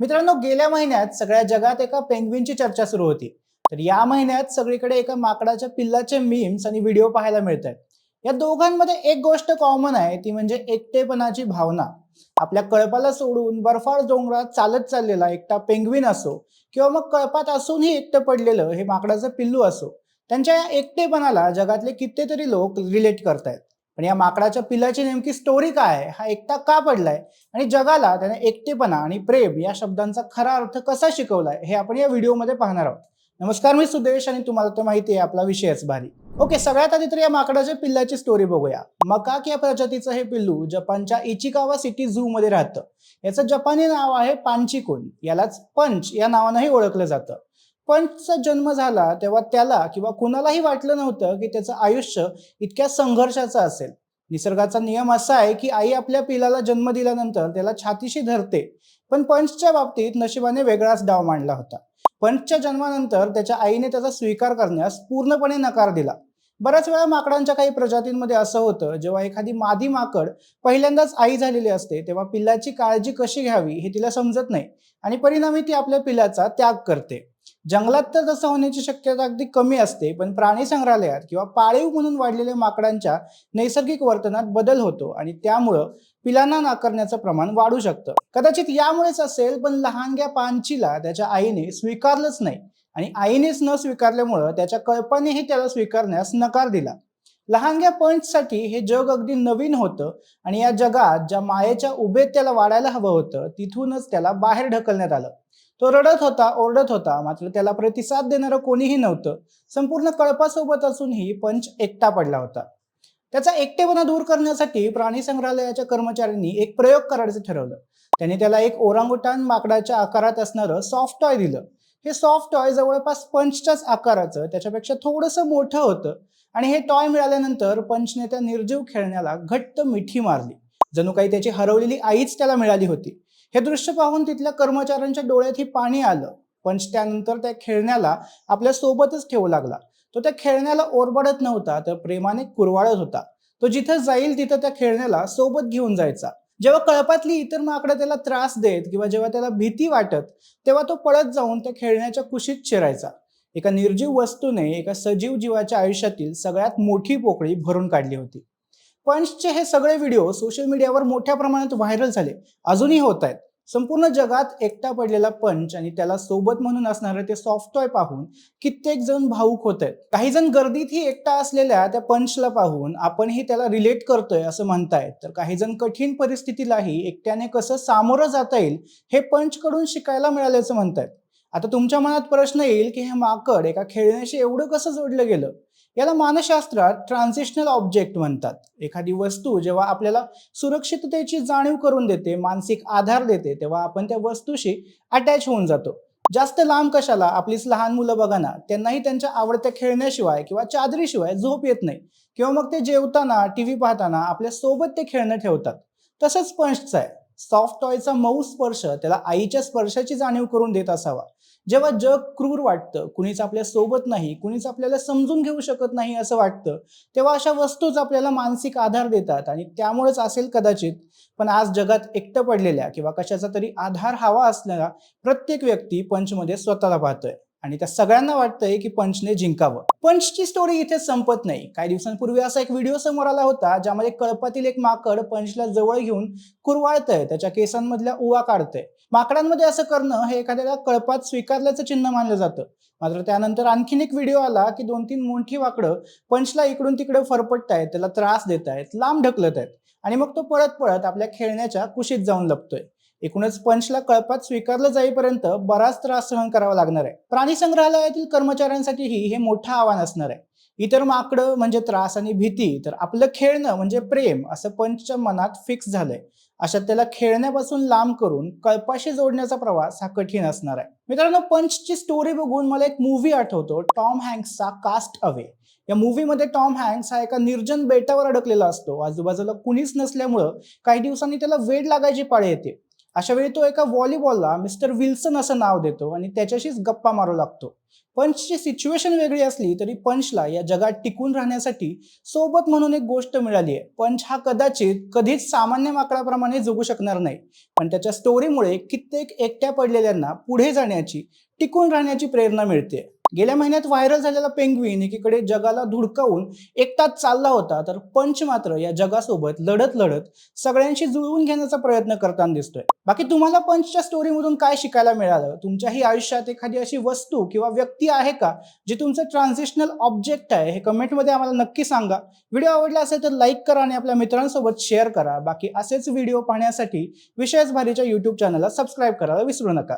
मित्रांनो गेल्या महिन्यात सगळ्या जगात एका पेंग्विनची चर्चा सुरू होती. तर या महिन्यात सगळीकडे एका माकडाच्या पिल्लाचे मीम्स आणि व्हिडिओ पाहायला मिळत आहेत या दोघांमध्ये एक गोष्ट कॉमन आहे ती म्हणजे एकटेपणाची भावना. आपल्या कळपाला सोडून बर्फाळ डोंगरात चालत चाललेला एकटा पेंग्विन असो किंवा मग कळपात असूनही एकटं पडलेलं हे माकडाचं पिल्लू असो त्यांच्या या एकटेपणाला जगातले कितीतरी लोक रिलेट करतायत. पण या माकडाच्या पिल्लाची नेमकी स्टोरी काय? आहे हा एकटा का पडलाय? आणि जगाला त्याने एकटेपणा आणि प्रेम या शब्दांचा खरा अर्थ कसा शिकवलाय हे आपण या व्हिडिओमध्ये पाहणार आहोत. नमस्कार मी सुदेश आणि तुम्हाला तर माहिती आहे आपला विषयच भारी. ओके सगळ्यात आधी तर या माकडाच्या पिल्लाची स्टोरी बघूया. मकाक या प्रजातीचं हे पिल्लू जपानच्या इचिकावा सिटी झू मध्ये राहतं. याचं जपानी नाव आहे पांचिकुन. यालाच पंच या नावानंही ओळखलं जातं. पंचचा जन्म झाला तेव्हा त्याला किंवा कुणालाही वाटलं नव्हतं की त्याचं आयुष्य इतक्या संघर्षाचं असेल. निसर्गाचा नियम असा आहे की आई आपल्या पिलाला जन्म दिल्यानंतर त्याला छातीशी धरते पण पंचच्या बाबतीत नशिबाने वेगळाच डाव मांडला होता. पंचच्या जन्मानंतर त्याच्या आईने त्याचा स्वीकार करण्यास पूर्णपणे नकार दिला. बऱ्याच वेळा माकडांच्या काही प्रजातींमध्ये असं होतं जेव्हा एखादी मादी माकड पहिल्यांदाच आई झालेली असते तेव्हा पिल्लाची काळजी कशी घ्यावी हे तिला समजत नाही आणि परिणामी ती आपल्या पिल्लाचा त्याग करते. जंगलात तर तसं होण्याची शक्यता अगदी कमी असते पण प्राणी संग्रहालयात किंवा पाळीव म्हणून वाढलेल्या माकडांच्या नैसर्गिक वर्तनात बदल होतो आणि त्यामुळं पिलांना नाकारण्याचं प्रमाण वाढू शकतं. कदाचित यामुळेच असेल पण लहानग्या पांचीला त्याच्या आईने स्वीकारलंच नाही आणि आईनेच न स्वीकारल्यामुळं त्याच्या कल्पनेही त्याला स्वीकारण्यास नकार दिला. लहानग्या पंचसाठी हे जग अगदी नवीन होतं आणि या जगात ज्या मायेच्या उभेत त्याला वाढायला हवं होतं तिथूनच त्याला बाहेर ढकलण्यात आलं. तो रडत होता ओरडत होता मात्र त्याला प्रतिसाद देणारं कोणीही नव्हतं. संपूर्ण कळपासोबत असूनही पंच एकटा पडला होता. त्याचा एकटेपणा दूर करण्यासाठी प्राणी संग्रहालयाच्या कर्मचाऱ्यांनी एक प्रयोग करायचं ठरवलं. त्याने त्याला एक ओरांगुटान माकडाच्या आकारात असणारं सॉफ्ट टॉय दिलं. हे सॉफ्ट टॉय जवळपास पंचच्याच आकाराचं त्याच्यापेक्षा थोडंसं मोठं होतं. आणि हे टॉय मिळाल्यानंतर पंचने त्या निर्जीव खेळण्याला घट्ट मिठी मारली. जणू काही त्याची हरवलेली आईच त्याला मिळाली होती. हे दृश्य पाहून तिथल्या कर्मचाऱ्यांच्या डोळ्यातही पाणी आलं. पंच त्यानंतर त्या खेळण्याला आपल्या सोबतच ठेवू लागला. तो त्या खेळण्याला ओरबडत नव्हता तर प्रेमाने कुरवाळत होता. तो जिथं जाईल तिथं त्या खेळण्याला सोबत घेऊन जायचा. जेव्हा कळपातली इतर माकडं त्याला त्रास देत किंवा जेव्हा त्याला भीती वाटत तेव्हा तो पळत जाऊन त्या खेळण्याच्या कुशीत शिरायचा. एका निर्जीव वस्तूने एका सजीव जीवाच्या आयुष्यातील सगळ्यात मोठी पोकळी भरून काढली होती. पंचचे हे सगळे व्हिडिओ सोशल मीडियावर मोठ्या प्रमाणात व्हायरल झाले. अजूनही होत आहेत. संपूर्ण जगात एकटा पडलेला पंच आणि त्याला सोबत म्हणून असणारे ते सॉफ्ट टॉय पाहून कित्येक जण भाऊक होत आहेत काही जण गर्दीतही एकटा असलेल्या त्या पंचला पाहून आपणही त्याला रिलेट करतोय असं म्हणतायत. तर काही जण कठीण परिस्थितीलाही एकट्याने कसं सामोरं जाता येईल हे पंचकडून शिकायला मिळाल्याचं म्हणतायत. आता तुमच्या मनात प्रश्न येईल की हे माकड एका खेळण्याशी एवढं कसं जोडलं गेलं? याला मानसशास्त्रात ट्रान्झिशनल ऑब्जेक्ट म्हणतात. एखादी वस्तू जेव्हा आपल्याला सुरक्षिततेची जाणीव करून देते मानसिक आधार देते तेव्हा आपण त्या वस्तूशी अटॅच होऊन जातो. जास्त लांब कशाला? आपलीच लहान मुलं बघा ना त्यांनाही त्यांच्या आवडत्या खेळण्याशिवाय किंवा चादरीशिवाय झोप येत नाही. किंवा मग ते जेवताना टी व्ही पाहताना आपल्यासोबत ते खेळणं ठेवतात. तसंच पंचचं आहे. सॉफ्ट टॉयचा मऊ स्पर्श त्याला आईच्या स्पर्शाची जाणीव करून देत असावा. जेव्हा जग क्रूर वाटतं कुणीच आपल्यासोबत नाही कुणीच आपल्याला समजून घेऊ शकत नाही असं वाटतं तेव्हा अशा वस्तूच आपल्याला मानसिक आधार देतात आणि त्यामुळेच असेल कदाचित पण आज जगात एकटं पडलेल्या किंवा कशाचा तरी आधार हवा असलेला प्रत्येक व्यक्ती पंचमध्ये स्वतःला पाहतोय. आणि त्या सगळ्यांना वाटतंय की पंचने जिंकावं. पंचची स्टोरी इथे संपत नाही. काही दिवसांपूर्वी असा एक व्हिडिओ समोर आला होता ज्यामध्ये कळपातील एक माकड पंचला जवळ घेऊन कुरवाळतंय त्याच्या केसांमधल्या उवा काढतंय. माकडांमध्ये असं करणं हे एखाद्याला कळपात स्वीकारल्याचं चिन्ह मानलं जातं. मात्र त्यानंतर आणखीन एक व्हिडिओ आला की दोन तीन मोठी वाकडं पंचला इकडून तिकडे फरफटतायत त्याला त्रास देत आहेत लांब ढकलत आहेत आणि मग तो पळत पळत आपल्या खेळण्याच्या कुशीत जाऊन लपतोय. एकूणच पंचला कळपात स्वीकारलं जाईपर्यंत बराच त्रास सहन करावा लागणार आहे. प्राणी संग्रहालयातील कर्मचाऱ्यांसाठीही हे मोठं आव्हान असणार आहे. इतर माकडं म्हणजे त्रास आणि भीती तर आपलं खेळणं म्हणजे प्रेम असं पंचच्या मनात फिक्स झालंय. अशा त्याला खेळण्यापासून लांब करून कळपाशी जोडण्याचा प्रवास हा कठीण असणार आहे. मित्रांनो पंचची स्टोरी बघून मला एक मूव्ही आठवतो टॉम हँक्सचा कास्ट अवे या मूव्हीमध्ये टॉम हँक्स हा एका निर्जन बेटावर अडकलेला असतो. आजूबाजूला कुणीच नसल्यामुळं काही दिवसांनी त्याला वेड लागायची पाळी येते. अशा वेळी तो एका व्हॉलीबॉलला मिस्टर विल्सन असं नाव देतो आणि त्याच्याशीच गप्पा मारू लागतो. पंचची सिच्युएशन वेगळी असली तरी पंचला या जगात टिकून राहण्यासाठी सोबत म्हणून एक गोष्ट मिळाली आहे. पंच हा कदाचित कधीच सामान्य माकडाप्रमाणे जगू शकणार नाही. पण त्याच्या स्टोरीमुळे कित्येक एकट्या पडलेल्यांना पुढे जाण्याची टिकून राहण्याची प्रेरणा मिळते. गेल्या महिन्यात व्हायरल झालेला पेंग्विन एकीकडे जगाला धुडकावून एकटाच चालला होता तर पंच मात्र या जगासोबत लढत लढत सगळ्यांशी जुळवून घेण्याचा प्रयत्न करताना दिसतोय. बाकी तुम्हाला पंचच्या स्टोरीमधून काय शिकायला मिळालं? तुमच्याही आयुष्यात एखादी अशी वस्तू किंवा व्यक्ती आहे का जी तुमचं ट्रान्झिशनल ऑब्जेक्ट आहे हे कमेंटमध्ये आम्हाला नक्की सांगा. व्हिडिओ आवडला असेल तर लाईक करा आणि आपल्या मित्रांसोबत शेअर करा. बाकी असेच व्हिडिओ पाहण्यासाठी विशेष भारीच्या युट्यूब चॅनलला सबस्क्राईब करायला विसरू नका.